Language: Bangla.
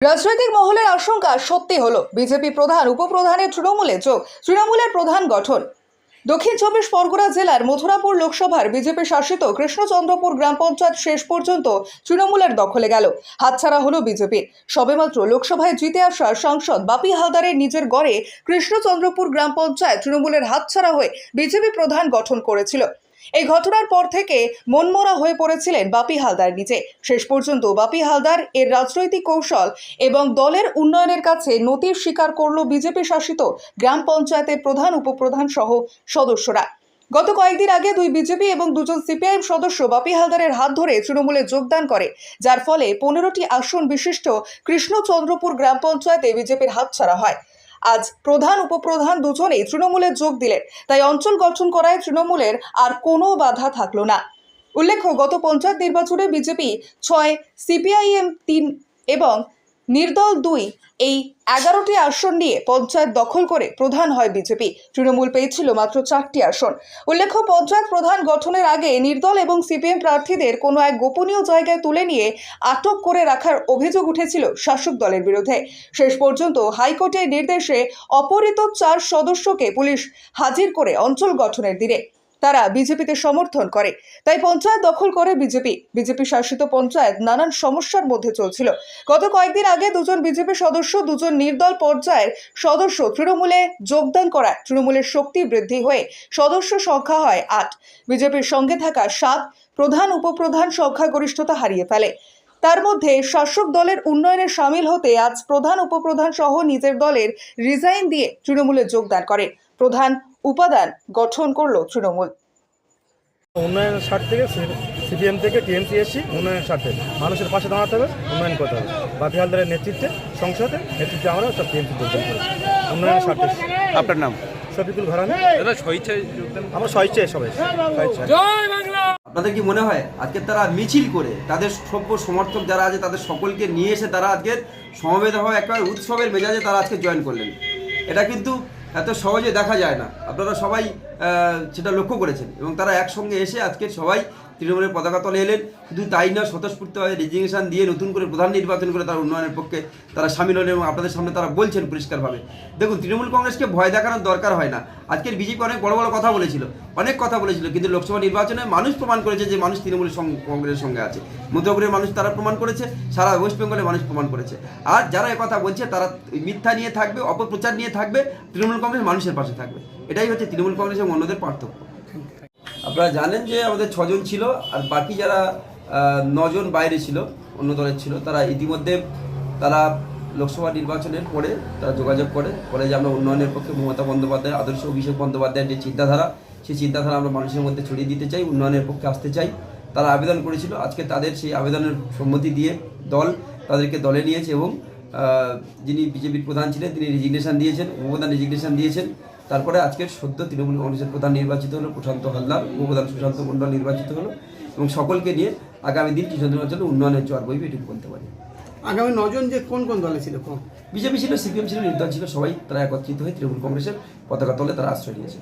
রাজনৈতিক মহলের আশঙ্কা সত্যি হলো। বিজেপি প্রধান, উপপ্রধানের তৃণমূলে যোগ, তৃণমূলের প্রধান গঠন। দক্ষিণ চব্বিশ পরগনা জেলার মথুরাপুর লোকসভার বিজেপি শাসিত কৃষ্ণচন্দ্রপুর গ্রাম পঞ্চায়েত শেষ পর্যন্ত তৃণমূলের দখলে গেল। হাতছাড়া হলো বিজেপির সবেমাত্র লোকসভায় জিতে আসা সাংসদ বাপি হালদারের নিজের গড়ে কৃষ্ণচন্দ্রপুর গ্রাম পঞ্চায়েত তৃণমূলের হাতছাড়া হয়ে বিজেপি প্রধান গঠন করেছিল। এই ঘটনার পর থেকে মনমরা হয়ে পড়েছিলেন বাপি হালদার নিজে। শেষ পর্যন্ত বাপি হালদার এর রাজনৈতিক কৌশল এবং দলের উন্নয়নের কাছে নতির স্বীকার করল বিজেপি শাসিত গ্রাম পঞ্চায়েতের প্রধান, উপপ্রধান সহ সদস্যরা। গত কয়েকদিন আগে দুই বিজেপি এবং দুজন সিপিআইএম সদস্য বাপি হালদারের হাত ধরে তৃণমূলে যোগদান করে, যার ফলে পনেরোটি আসন বিশিষ্ট কৃষ্ণচন্দ্রপুর গ্রাম পঞ্চায়েতে বিজেপির হাতছাড়া হয়। আজ প্রধান উপপ্রধান দুজনেই তৃণমূলে যোগ দিলেন। তাই অঞ্চল গঠন করায় তৃণমূলের আর কোনো বাধা থাকল না। উল্লেখ্য, গত পঞ্চায়েত নির্বাচনে বিজেপি ছয়, সিপিআইএম তিন এবং নির্দল দুই এই এগারোটি আসন নিয়ে পঞ্চায়েত দখল করে প্রধান হয় বিজেপি। তৃণমূল পেয়েছিল মাত্র চারটি আসন। উল্লেখ্য, পঞ্চায়েত প্রধান গঠনের আগে নির্দল এবং সিপিএম প্রার্থীদের কোনো এক গোপনীয় জায়গায় তুলে নিয়ে আটক করে রাখার অভিযোগ উঠেছিল শাসক দলের বিরুদ্ধে। শেষ পর্যন্ত হাইকোর্টের নির্দেশে অপহৃত চার সদস্যকে পুলিশ হাজির করে অঞ্চল গঠনের দিনে তারা বিজেপিতে সমর্থন করে। তাই পঞ্চায়েত দখল করে বিজেপি। বিজেপি শাসিত পঞ্চায়েত নানান সমস্যার মধ্যে চলছিল। গত কয়েকদিন আগে দুজন বিজেপি সদস্য, দুজন নির্দল পর্যায়ের সদস্য তৃণমূলে যোগদান করায় তৃণমূলের শক্তি বৃদ্ধি হয়ে সদস্য সংখ্যা হয় আট। বিজেপির সঙ্গে থাকা সাত প্রধান উপপ্রধান সংখ্যাগরিষ্ঠতা হারিয়ে ফেলে। তার মধ্যে শাসক দলের উন্নয়নে সামিল হতে আজ প্রধান উপপ্রধান সহ নিজের দলের রিজাইন দিয়ে তৃণমূলে যোগদান করে। প্রধান উপাদান গঠন করল তৃণমূল। উন্নয়নের স্বার্থ থেকে সিপিএম থেকে টিএমসি এসছি উন্নয়নের স্বার্থে মানুষের পাশে দাঁড়াতে হবে উন্নয়ন করতে হবে। বাপি হালদারের নেতৃত্বে সংসদে নেতৃত্বে আমরা সব টিএমসি যোগদান করেছি। উন্নয়নের স্বার্থে আপনার নাম? শফিকুল যোগদান আমরা স্বেচ্ছায় সবাই। আপনাদের কি মনে হয় আজকে তারা মিছিল করে তাদের সভ্য সমর্থক যারা আছে তাদের সকলকে নিয়ে এসে তারা আজকে সমবেত হওয়া একেবারে উৎসবের মেজাজে তারা আজকে জয়েন করলেন। এটা কিন্তু এত সহজে দেখা যায় না। আপনারা সবাই সেটা লক্ষ্য করেছেন এবং তারা একসঙ্গে এসে আজকে সবাই তৃণমূলের পতাকা তলে এলেন। শুধু তাই না স্বতঃস্ফূর্তভাবে রেজিগনেশন দিয়ে নতুন করে প্রধান নির্বাচন করে তারা উন্নয়নের পক্ষে তারা সামিল হলেন এবং আপনাদের সামনে তারা বলছেন পরিষ্কারভাবে। দেখুন, তৃণমূল কংগ্রেসকে ভয় দেখানোর দরকার হয় না। আজকের বিজেপি অনেক বড় বড় কথা বলেছিল, অনেক কথা বলেছিল, কিন্তু লোকসভা নির্বাচনে মানুষ প্রমাণ করেছে যে মানুষ তৃণমূল কংগ্রেসের সঙ্গে আছে। মধ্যপুরের মানুষ তারা প্রমাণ করেছে, সারা ওয়েস্ট বেঙ্গলের মানুষ প্রমাণ করেছে। আর যারা কথা বলছে, তারা মিথ্যা নিয়ে থাকবে, অপপ্রচার নিয়ে থাকবে, তৃণমূল কংগ্রেস মানুষের পাশে থাকবে। এটাই হচ্ছে তৃণমূল কংগ্রেস এবং অন্যদের পার্থক্য। আপনারা জানেন যে আমাদের ছজন ছিল আর বাকি যারা নজন বাইরে ছিল, অন্য দলের ছিল, তারা ইতিমধ্যে তারা লোকসভা নির্বাচনের পরে তারা যোগাযোগ করে। বলে যে আমরা উন্নয়নের পক্ষে মমতা বন্দ্যোপাধ্যায়, আদর্শ অভিষেক বন্দ্যোপাধ্যায়ের যে চিন্তাধারা, সেই চিন্তাধারা আমরা মানুষের মধ্যে ছড়িয়ে দিতে চাই, উন্নয়নের পক্ষে আসতে চাই। তারা আবেদন করেছিল। আজকে তাদের সেই আবেদনের সম্মতি দিয়ে দল তাদেরকে দলে নিয়েছে এবং যিনি বিজেপির প্রধান ছিলেন তিনি রেজিগনেশন দিয়েছেন উপপ্রধান রেজিগনেশন দিয়েছেন। তারপরে আজকের সদ্য তৃণমূল কংগ্রেসের প্রধান নির্বাচিত হলো প্রশান্ত হালদার উপপ্রধান সুশান্ত মণ্ডল নির্বাচিত হলো এবং সকলকে নিয়ে আগামী দিন কৃষ্ণচন্দ্র জন্য উন্নয়নের জোয়ার বইবে এটুকু বলতে পারি। আগামী নজন যে কোন কোন দলে ছিল কোন? বিজেপি ছিল সিপিএম ছিল নির্দল ছিল সবাই তারা একত্রিত হয়ে তৃণমূল কংগ্রেসের পতাকা তলে তারা আশ্রয় নিয়েছে।